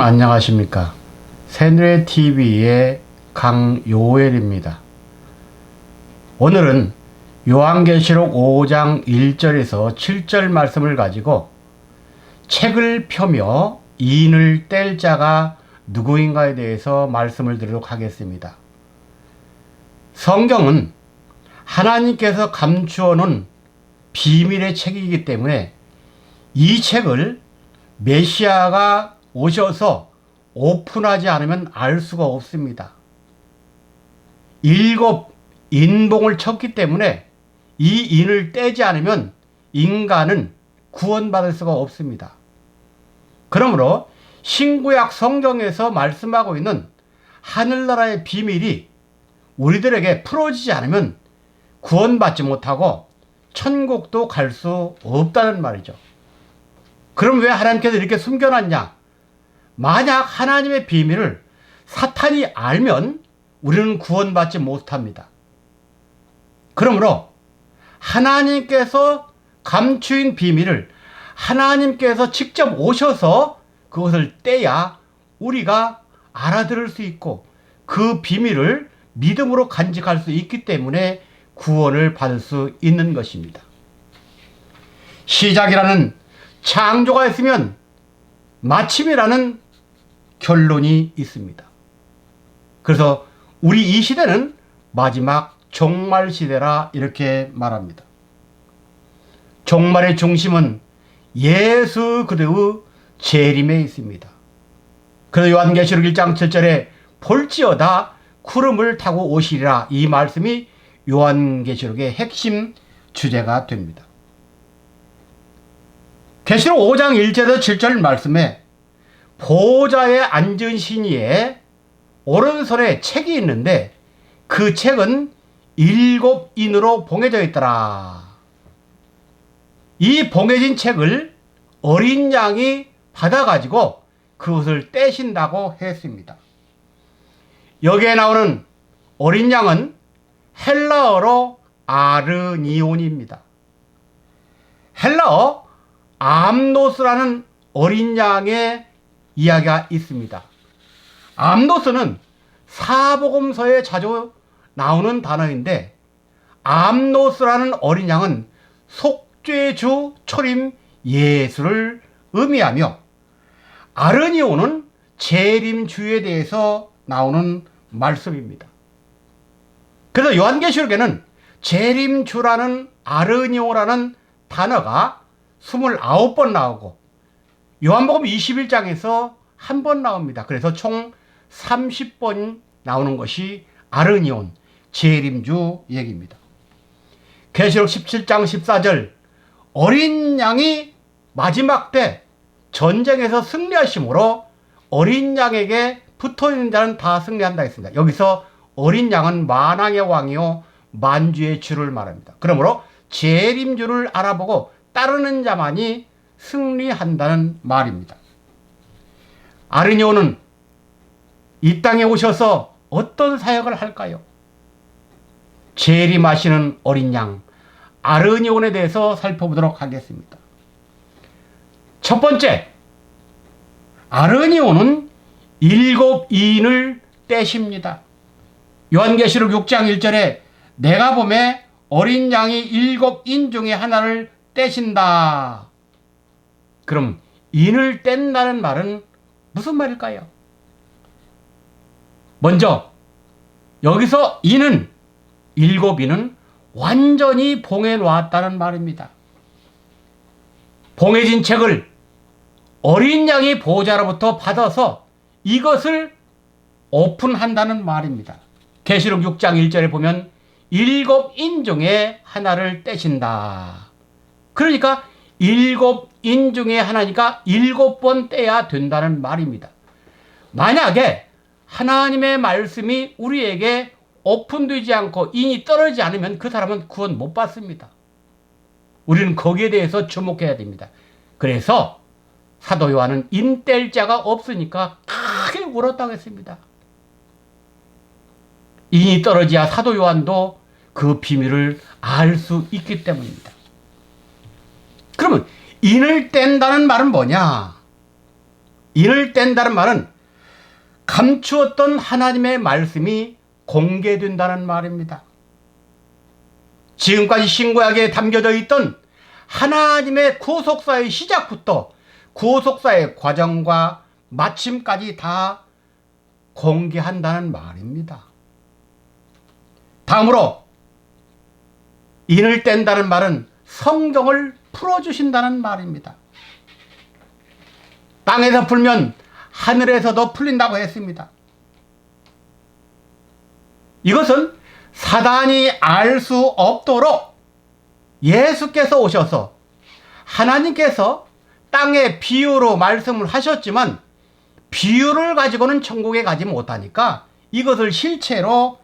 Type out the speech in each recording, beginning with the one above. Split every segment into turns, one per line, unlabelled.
안녕하십니까? 새누리 TV의 강요엘입니다. 오늘은 요한계시록 5장 1절에서 7절 말씀을 가지고 책을 펴며 인을 뗄 자가 누구인가에 대해서 말씀을 드리도록 하겠습니다. 성경은 하나님께서 감추어 놓은 비밀의 책이기 때문에 이 책을 메시아가 오셔서 오픈하지 않으면 알 수가 없습니다. 일곱 인봉을 쳤기 때문에 이 인을 떼지 않으면 인간은 구원받을 수가 없습니다. 그러므로 신구약 성경에서 말씀하고 있는 하늘나라의 비밀이 우리들에게 풀어지지 않으면 구원받지 못하고 천국도 갈 수 없다는 말이죠. 그럼 왜 하나님께서 이렇게 숨겨놨냐? 만약 하나님의 비밀을 사탄이 알면 우리는 구원받지 못합니다. 그러므로 하나님께서 감추인 비밀을 하나님께서 직접 오셔서 그것을 떼야 우리가 알아들을 수 있고 그 비밀을 믿음으로 간직할 수 있기 때문에 구원을 받을 수 있는 것입니다. 시작이라는 창조가 있으면 마침이라는 결론이 있습니다. 그래서 우리 이 시대는 마지막 종말 시대라 이렇게 말합니다. 종말의 중심은 예수 그리스도의 재림에 있습니다. 그래서 요한계시록 1장 7절에 볼지어다 구름을 타고 오시리라 이 말씀이 요한계시록의 핵심 주제가 됩니다. 계시록 5장 1절에서 7절 말씀에 보좌에 앉은 신이의 오른손에 책이 있는데 그 책은 일곱 인으로 봉해져 있더라. 이 봉해진 책을 어린 양이 받아가지고 그것을 떼신다고 했습니다. 여기에 나오는 어린 양은 헬라어로 아르니온입니다. 헬라어 암노스라는 어린 양의 이야기가 있습니다. 암노스는 사복음서에 자주 나오는 단어인데 암노스라는 어린 양은 속죄주 초림 예수를 의미하며 아르니오는 재림주에 대해서 나오는 말씀입니다. 그래서 요한계시록에는 재림주라는 아르니오라는 단어가 29번 나오고 요한복음 21장에서 한 번 나옵니다. 그래서 총 30번 나오는 것이 아르니온 재림주 얘기입니다. 계시록 17장 14절 어린 양이 마지막 때 전쟁에서 승리하심으로 어린 양에게 붙어 있는 자는 다 승리한다 했습니다. 여기서 어린 양은 만왕의 왕이요 만주의 주를 말합니다. 그러므로 재림주를 알아보고 따르는 자만이 승리한다는 말입니다. 아르니오는 이 땅에 오셔서 어떤 사역을 할까요? 재림하시는 어린 양 아르니온에 대해서 살펴보도록 하겠습니다. 첫 번째, 아르니온은 일곱 이인을 떼십니다. 요한계시록 6장 1절에 내가 봄에 어린 양이 일곱 인 중에 하나를 떼신다. 그럼 인을 뗀다는 말은 무슨 말일까요? 먼저 여기서 인은 일곱 인은 완전히 봉해 놓았다는 말입니다. 봉해진 책을 어린 양이 보호자로부터 받아서 이것을 오픈한다는 말입니다. 계시록 6장 1절에 보면 일곱 인 중에 하나를 떼신다. 그러니까 일곱 인 중에 하나니까 일곱 번 떼야 된다는 말입니다. 만약에 하나님의 말씀이 우리에게 오픈되지 않고 인이 떨어지지 않으면 그 사람은 구원 못 받습니다. 우리는 거기에 대해서 주목해야 됩니다. 그래서 사도 요한은 인뗄 자가 없으니까 크게 울었다고 했습니다. 인이 떨어져야 사도 요한도 그 비밀을 알 수 있기 때문입니다. 그러면 인을 뗀다는 말은 뭐냐? 인을 뗀다는 말은 감추었던 하나님의 말씀이 공개된다는 말입니다. 지금까지 신구약에 담겨져 있던 하나님의 구속사의 시작부터 구속사의 과정과 마침까지 다 공개한다는 말입니다. 다음으로 인을 뗀다는 말은 성경을 풀어주신다는 말입니다. 땅에서 풀면 하늘에서도 풀린다고 했습니다. 이것은 사단이 알 수 없도록 예수께서 오셔서 하나님께서 땅에 비유로 말씀을 하셨지만 비유를 가지고는 천국에 가지 못하니까 이것을 실체로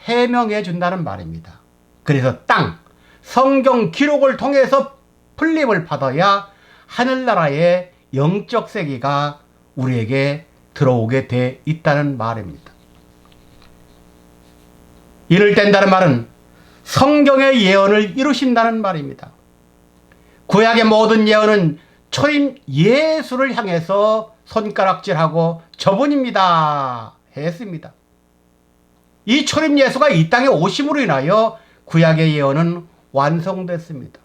해명해 준다는 말입니다. 그래서 땅, 성경 기록을 통해서 풀림을 받아야 하늘나라의 영적 세계가 우리에게 들어오게 돼 있다는 말입니다. 이를 뗀다는 말은 성경의 예언을 이루신다는 말입니다. 구약의 모든 예언은 초림 예수를 향해서 손가락질하고 저분입니다 했습니다. 이 초림 예수가 이 땅에 오심으로 인하여 구약의 예언은 완성됐습니다.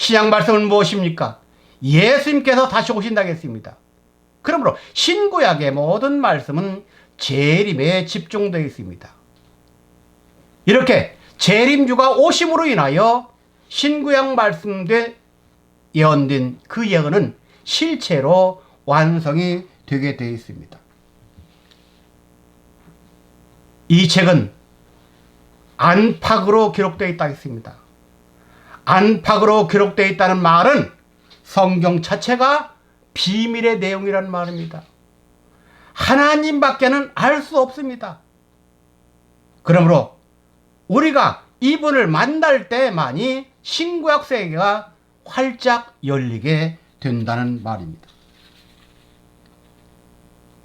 신약 말씀은 무엇입니까? 예수님께서 다시 오신다고 했습니다. 그러므로 신구약의 모든 말씀은 재림에 집중되어 있습니다. 이렇게 재림주가 오심으로 인하여 신구약 말씀된 예언된 그 예언은 실체로 완성이 되게 되어 있습니다. 이 책은 안팎으로 기록되어 있다 했습니다. 안팎으로 기록되어 있다는 말은 성경 자체가 비밀의 내용이라는 말입니다. 하나님밖에는 알 수 없습니다. 그러므로 우리가 이분을 만날 때만이 신구약 세계가 활짝 열리게 된다는 말입니다.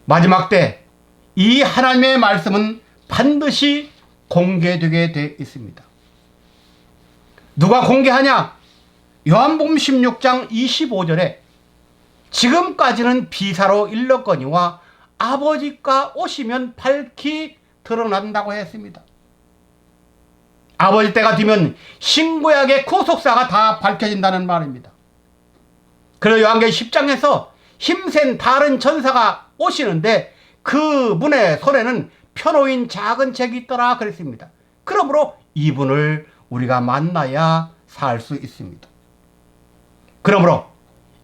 마지막 때 이 하나님의 말씀은 반드시 공개되게 돼 있습니다. 누가 공개하냐? 요한복음 16장 25절에 지금까지는 비사로 일렀거니와 아버지가 오시면 밝히 드러난다고 했습니다. 아버지 때가 되면 신구약의 구속사가 다 밝혀진다는 말입니다. 그래서 요한계시 10장에서 힘센 다른 천사가 오시는데 그 분의 손에는 펴놓인 작은 책이 있더라 그랬습니다. 그러므로 이분을 우리가 만나야 살 수 있습니다. 그러므로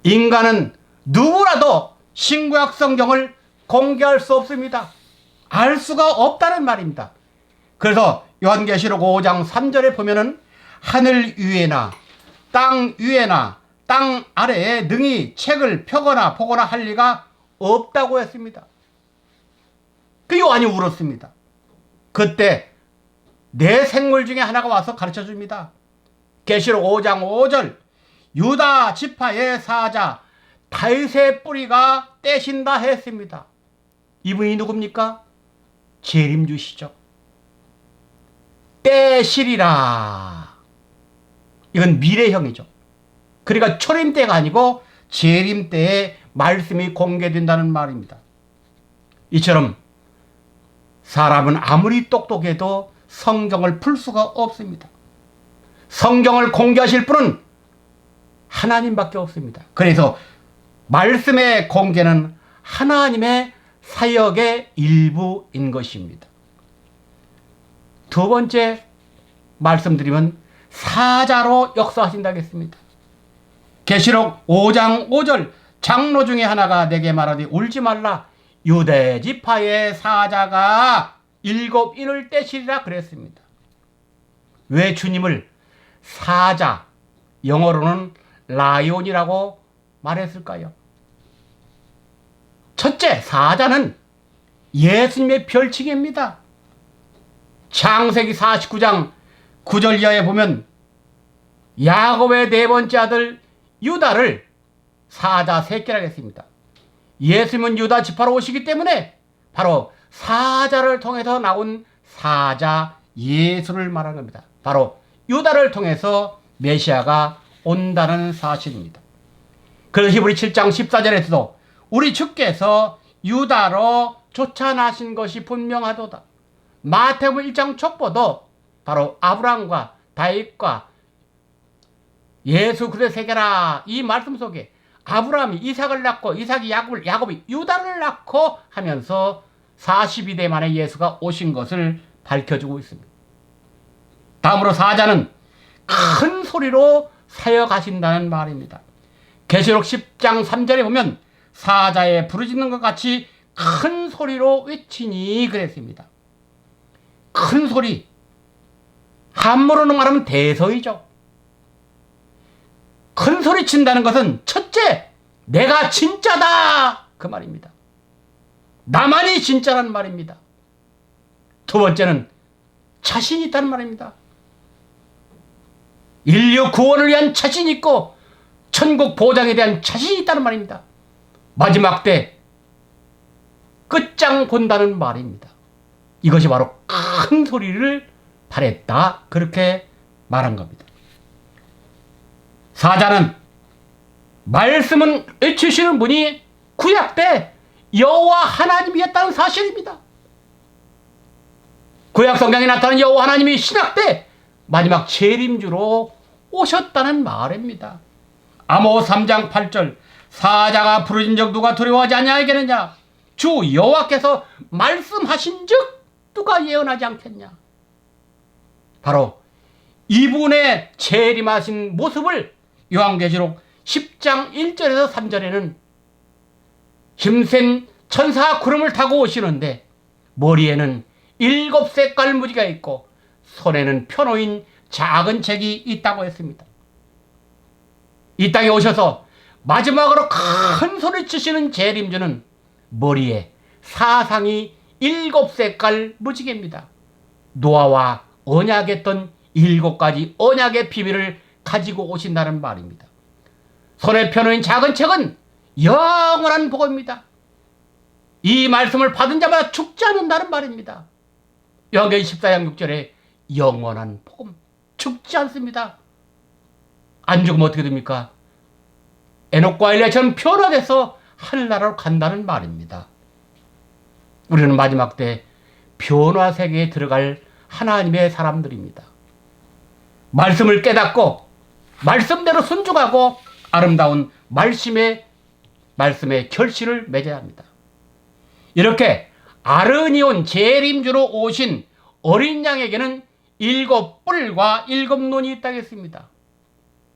인간은 누구라도 신구약 성경을 공개할 수 없습니다. 알 수가 없다는 말입니다. 그래서 요한계시록 5장 3절에 보면은 하늘 위에나 땅 위에나 땅 아래에 능히 책을 펴거나 보거나 할 리가 없다고 했습니다. 그 요한이 울었습니다. 그때 내 생물 중에 하나가 와서 가르쳐 줍니다. 계시록 5장 5절 유다 지파의 사자 다윗의 뿌리가 떼신다 했습니다. 이분이 누굽니까? 재림주시죠. 떼시리라. 이건 미래형이죠. 그러니까 초림 때가 아니고 재림 때에 말씀이 공개된다는 말입니다. 이처럼 사람은 아무리 똑똑해도 성경을 풀 수가 없습니다. 성경을 공개하실 분은 하나님밖에 없습니다. 그래서 말씀의 공개는 하나님의 사역의 일부인 것입니다. 두 번째 말씀드리면 사자로 역사하신다고 했습니다. 계시록 5장 5절 장로 중에 하나가 내게 말하되 울지 말라 유대 지파의 사자가 일곱 인을 떼시리라 그랬습니다. 왜 주님을 사자 영어로는 라이온이라고 말했을까요? 첫째, 사자는 예수님의 별칭입니다. 창세기 49장 9절 이하에 보면 야곱의 네 번째 아들 유다를 사자 새끼라고 했습니다. 예수님은 유다 지파로 오시기 때문에 바로 사자를 통해서 나온 사자 예수를 말하는 겁니다. 바로 유다를 통해서 메시아가 온다는 사실입니다. 그래서 히브리 7장 14절에서도 우리 주께서 유다로 쫓아나신 것이 분명하도다. 마태복음 1장 촉보도 바로 아브라함과 다윗과 예수 그리스도의 세계라 이 말씀 속에 아브라함이 이삭을 낳고 이삭이 야곱을 야곱이 유다를 낳고 하면서 42대 만에 예수가 오신 것을 밝혀주고 있습니다. 다음으로 사자는 큰 소리로 사역하신다는 말입니다. 계시록 10장 3절에 보면 사자의 부르짖는 것 같이 큰 소리로 외치니 그랬습니다. 큰 소리. 한문으로 말하면 대서이죠. 큰 소리 친다는 것은 첫째, 내가 진짜다! 그 말입니다. 나만이 진짜란 말입니다. 두 번째는 자신 있다는 말입니다. 인류 구원을 위한 자신 있고 천국 보장에 대한 자신 있다는 말입니다. 마지막 때 끝장 본다는 말입니다. 이것이 바로 큰 소리를 발했다. 그렇게 말한 겁니다. 사자는 말씀은 외치시는 분이 구약 때 여호와 하나님이었다는 사실입니다. 구약 성경에 나타난 여호와 하나님이 신약 때 마지막 재림주로 오셨다는 말입니다. 아모 3장 8절 사자가 부르진 적 누가 두려워하지 아니하겠느냐 주 여호와께서 말씀하신즉 누가 예언하지 않겠냐 바로 이분의 재림하신 모습을 요한계시록 10장 1절에서 3절에는 힘센 천사 구름을 타고 오시는데 머리에는 일곱 색깔 무지가 있고 손에는 펴놓인 작은 책이 있다고 했습니다. 이 땅에 오셔서 마지막으로 큰 소리 치시는 재림주는 머리에 사상이 일곱 색깔 무지개입니다. 노아와 언약했던 일곱 가지 언약의 비밀을 가지고 오신다는 말입니다. 손에 펴놓은 작은 책은 영원한 복입니다. 이 말씀을 받은 자마다 죽지 않는다는 말입니다. 요한계시 14장 6절에 영원한 복음 죽지 않습니다. 안 죽으면 어떻게 됩니까? 에녹과 엘리야처럼 변화돼서 하늘나라로 간다는 말입니다. 우리는 마지막 때 변화 세계에 들어갈 하나님의 사람들입니다. 말씀을 깨닫고 말씀대로 순종하고 아름다운 말씀의 말씀의 결실을 맺어야 합니다. 이렇게 아르니온 재림주로 오신 어린 양에게는 일곱 뿔과 일곱 눈이 있다고 했습니다.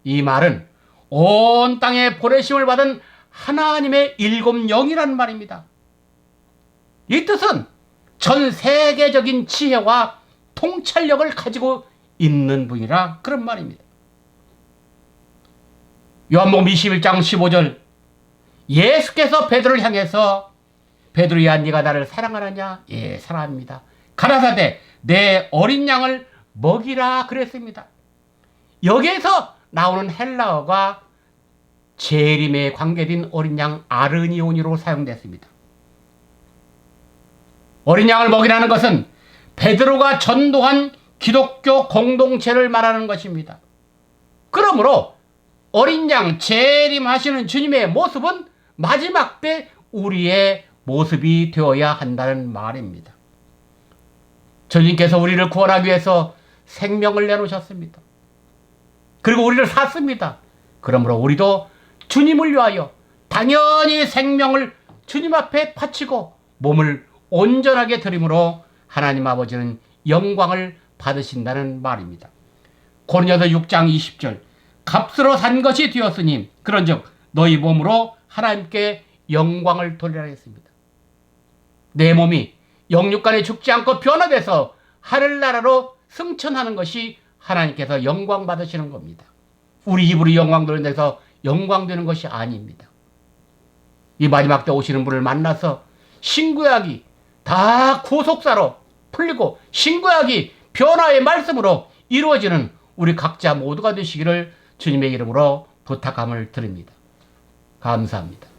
이 말은 온 땅에 보내심을 받은 하나님의 일곱 영이라는 말입니다. 이 뜻은 전 세계적인 지혜와 통찰력을 가지고 있는 분이라 그런 말입니다. 요한복음 21장 15절 예수께서 베드로를 향해서 베드로야 네가 나를 사랑하느냐? 예, 사랑합니다. 가라사대 내 어린 양을 먹이라 그랬습니다. 여기에서 나오는 헬라어가 재림에 관계된 어린 양 아르니오니로 사용됐습니다. 어린 양을 먹이라는 것은 베드로가 전도한 기독교 공동체를 말하는 것입니다. 그러므로 어린 양 재림하시는 주님의 모습은 마지막 때 우리의 모습이 되어야 한다는 말입니다. 주님께서 우리를 구원하기 위해서 생명을 내놓으셨습니다. 그리고 우리를 샀습니다. 그러므로 우리도 주님을 위하여 당연히 생명을 주님 앞에 바치고 몸을 온전하게 드림으로 하나님 아버지는 영광을 받으신다는 말입니다. 고린도서 6장 20절 값으로 산 것이 되었으니 그런즉 너희 몸으로 하나님께 영광을 돌리라 했습니다. 내 몸이 영육간에 죽지 않고 변화돼서 하늘나라로 승천하는 것이 하나님께서 영광 받으시는 겁니다. 우리 입으로 영광 돌려내서 영광 되는 것이 아닙니다. 이 마지막 때 오시는 분을 만나서 신구약이 다 구속사로 풀리고 신구약이 변화의 말씀으로 이루어지는 우리 각자 모두가 되시기를 주님의 이름으로 부탁함을 드립니다. 감사합니다.